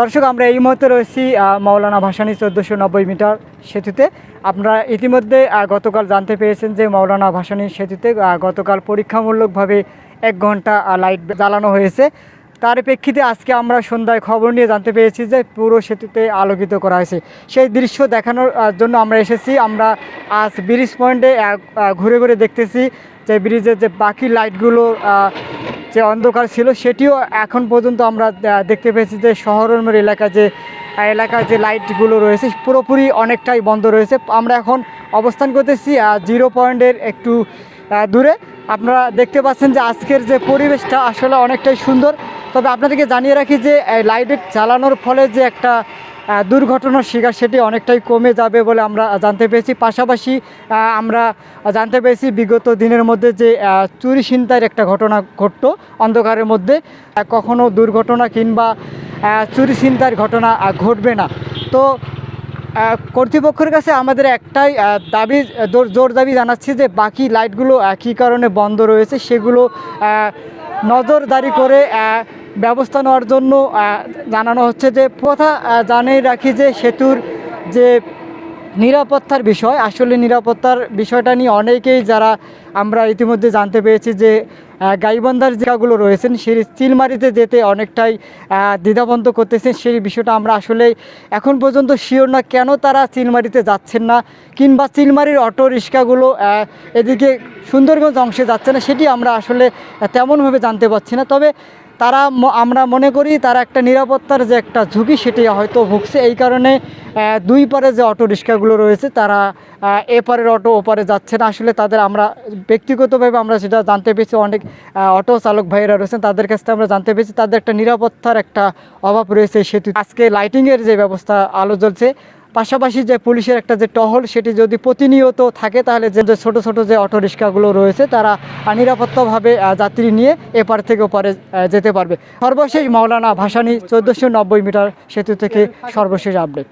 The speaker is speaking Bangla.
দর্শক আমরা এই মুহূর্তে রয়েছি আহ, মাওলানা ভাসানী চোদ্দোশো নব্বই মিটার সেতুতে। আপনারা ইতিমধ্যে গতকাল জানতে পেরেছেন যে মাওলানা ভাসানী সেতুতে গতকাল পরীক্ষামূলকভাবে এক ঘণ্টা লাইট জ্বালানো হয়েছে। তার প্রেক্ষিতে আজকে আমরা সন্ধ্যায় খবর নিয়ে জানতে পেরেছি যে পুরো সেতুতে আলোকিত করা হয়েছে। সেই দৃশ্য দেখানোর জন্য আমরা এসেছি। আমরা আজ ব্রিজ পয়েন্টে ঘুরে ঘুরে দেখতেছি যে ব্রিজের যে বাকি লাইটগুলো যে অন্ধকার ছিল সেটিও এখন পর্যন্ত আমরা দেখতে পেয়েছি যে শহরের এলাকায় যে আহ, এলাকায় যে লাইটগুলো রয়েছে পুরোপুরি অনেকটাই বন্ধ রয়েছে। আমরা এখন অবস্থান করতেছি জিরো পয়েন্টের একটু দূরে। আপনারা দেখতে পাচ্ছেন যে আজকের যে পরিবেশটা আসলে অনেকটাই সুন্দর। তবে আপনাদেরকে জানিয়ে রাখি যে লাইটের চালানোর ফলে যে একটা দুর্ঘটনার শিকার সেটি অনেকটাই কমে যাবে বলে আমরা জানতে পেরেছি। পাশাপাশি আমরা জানতে পেরেছি বিগত দিনের মধ্যে যে চুরি ছিনতাইয়ের একটা ঘটনা ঘটতো অন্ধকারের মধ্যে। কখনো দুর্ঘটনা কিংবা চুরি ছিনতাইয়ের ঘটনা ঘটবে না। তো কর্তৃপক্ষের কাছে আমাদের একটাই দাবি, জোর দাবি জানাচ্ছি যে, বাকি লাইটগুলো কী কারণে বন্ধ রয়েছে সেগুলো নজরদারি করে ব্যবস্থা নেওয়ার জন্য জানানো হচ্ছে যে আহ, জানিয়ে রাখি যে সেতুর যে নিরাপত্তার বিষয় আসলে নিরাপত্তার বিষয়টা নিয়ে অনেকেই যারা আমরা ইতিমধ্যে জানতে পেরেছি যে গাইবান্ধার জায়গাগুলো রয়েছেন সেই চিলমারিতে যেতে অনেকটাই দ্বিধাবন্ধ করতেছেন সেই বিষয়টা আমরা আসলে এখন পর্যন্ত শিওর না কেন তারা চিলমারিতে যাচ্ছেন না কিংবা চিলমারির অটো রিক্সাগুলো এদিকে সুন্দরগঞ্জ অংশে যাচ্ছে না সেটি আমরা আসলে তেমনভাবে জানতে পারছি না। তবে তারা আমরা মনে করি তারা একটা নিরাপত্তার যে একটা ঝুঁকি সেটি হয়তো ভুগছে। এই কারণে দুই পারে যে অটো রিক্সাগুলো রয়েছে, তারা এপারের অটো ওপারে যাচ্ছে না। আসলে তাদের আমরা ব্যক্তিগতভাবে আমরা সেটা জানতে পেরেছি অনেক অটো চালক ভাইয়েরা রয়েছেন, তাদের কাছ থেকে আমরা জানতে পেরেছি তাদের একটা নিরাপত্তার একটা অভাব রয়েছে সেতু আজকে লাইটিংয়ের যে ব্যবস্থা আলো জ্বলছে পাশাপাশি যে পুলিশের একটা যে টহল, সেটি যদি প্রতিনিয়ত থাকে, তাহলে যে ছোট ছোট যে অটো রিক্সাগুলো রয়েছে, তারা নিরাপত্তাভাবে যাত্রী নিয়ে এপার থেকে ওপারে যেতে পারবে। সর্বশেষ মাওলানা ভাসানি, চোদ্দোশো মিটার সেতু থেকে সর্বশেষ আপডেট।